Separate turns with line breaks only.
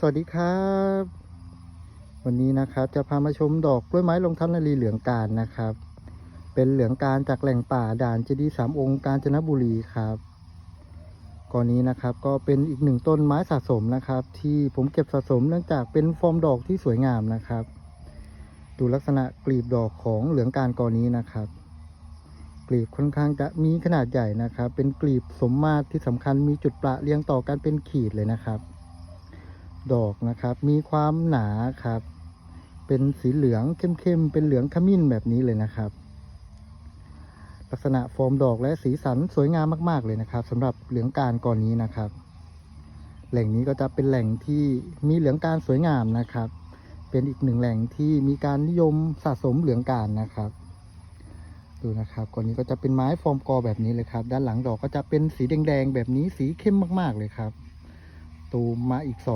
สวัสดีครับ วันนี้นะครับจะพามาชมดอกกล้วยไม้ลงทับนารีเหลืองการนะครับ เป็นเหลืองการจากแหล่งป่าด่านเจดีสามองค์กาญจนบุรีครับก่อนนี้นะครับก็เป็นอีกหนึ่งต้นไม้สะสมนะครับ ที่ผมเก็บสะสมเนื่องจากเป็นฟอร์มดอกที่สวยงามนะครับ ดูลักษณะกลีบดอกของเหลืองการกอนี้นะครับกลีบค่อนข้างจะมีขนาดใหญ่นะครับ เป็นกลีบสมมาตรที่สำคัญมีจุดประเรียงต่อกันเป็นขีดเลยนะครับ ดอกนะครับ มีความหนาครับ เป็นสีเหลืองเข้มๆ เป็นเหลืองขมิ้นแบบนี้เลยนะครับ ลักษณะฟอร์มดอกและสีสันสวยงามมาก ๆเลยนะครับสำหรับเหลืองการก่อนนี้นะครับ แหล่งนี้ก็จะเป็นแหล่งที่มีเหลืองการสวยงามนะครับ เป็นอีกหนึ่งแหล่งที่มีการนิยมสะสมเหลืองการนะครับดูนะครับก่อนนี้ก็จะเป็นไม้ฟอร์มกอแบบนี้เลยครับ ด้านหลังดอกก็จะเป็นสีแดงๆแบบนี้สีเข้มมากๆเลยครับ ตูมมาอีกสอง